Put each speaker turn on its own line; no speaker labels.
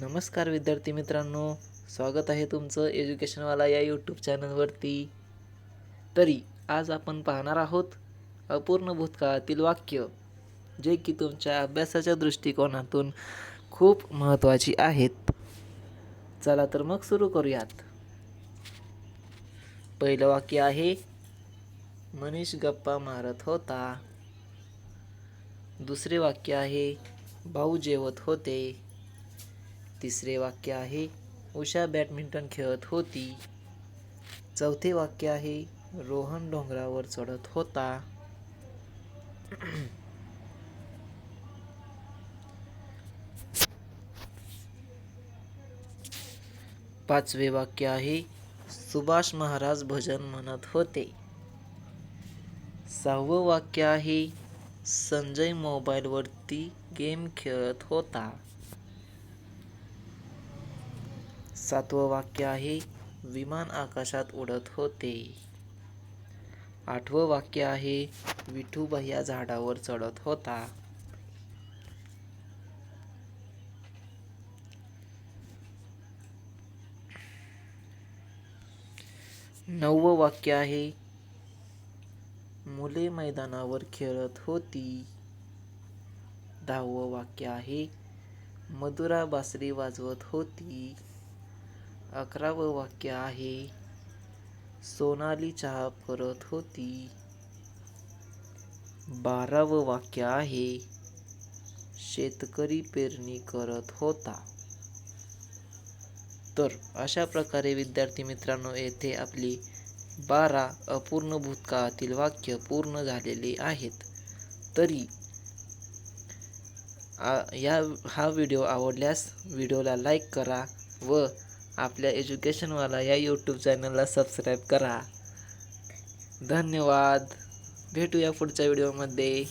नमस्कार विद्यार्थी मित्रांनो स्वागत आहे तुमचं एज्युकेशनवाला या यूट्यूब चॅनलवरती. तरी आज आपण पाहणार आहोत अपूर्ण भूतकाळातील वाक्य जे की तुमच्या अभ्यासाच्या दृष्टिकोनातून खूप महत्त्वाची आहेत. चला तर मग सुरू करूयात. पहिलं वाक्य आहे मनीष गप्पा मारत होता. दुसरे वाक्य आहे भाऊ जेवत होते. तिसरे वाक्य आहे उषा बॅडमिंटन खेळत होती. चौथे वाक्य आहे रोहन डोंगरावर चढत होता. पाचवे वाक्य आहे सुभाष महाराज भजन म्हणत होते. सहावं वाक्य आहे संजय मोबाईलवरती गेम खेळत होता. सातवं वाक्य आहे विमान आकाशात उडत होते. आठवं वाक्य आहे विठू या झाडावर चढत होता. नववं वाक्य आहे मुले मैदानावर खेळत होती. दहावं वाक्य आहे मधुरा बासरी वाजवत होती. अकरावं वाक्य आहे. सोनाली चहा करत होती. बारावं वाक्य आहे. शेतकरी पेरणी करत होता. तर अशा प्रकारे विद्यार्थी मित्रांनो येथे आपली बारा अपूर्ण भूतकाळातील वाक्य पूर्ण झालेली आहेत. तरी आ या हा व्हिडिओ आवडल्यास व्हिडिओला लाईक करा व आपल्या एज्युकेशनवाला या यूट्यूब चॅनलला सबस्क्राईब करा. धन्यवाद. भेटूया पुढच्या व्हिडिओमध्ये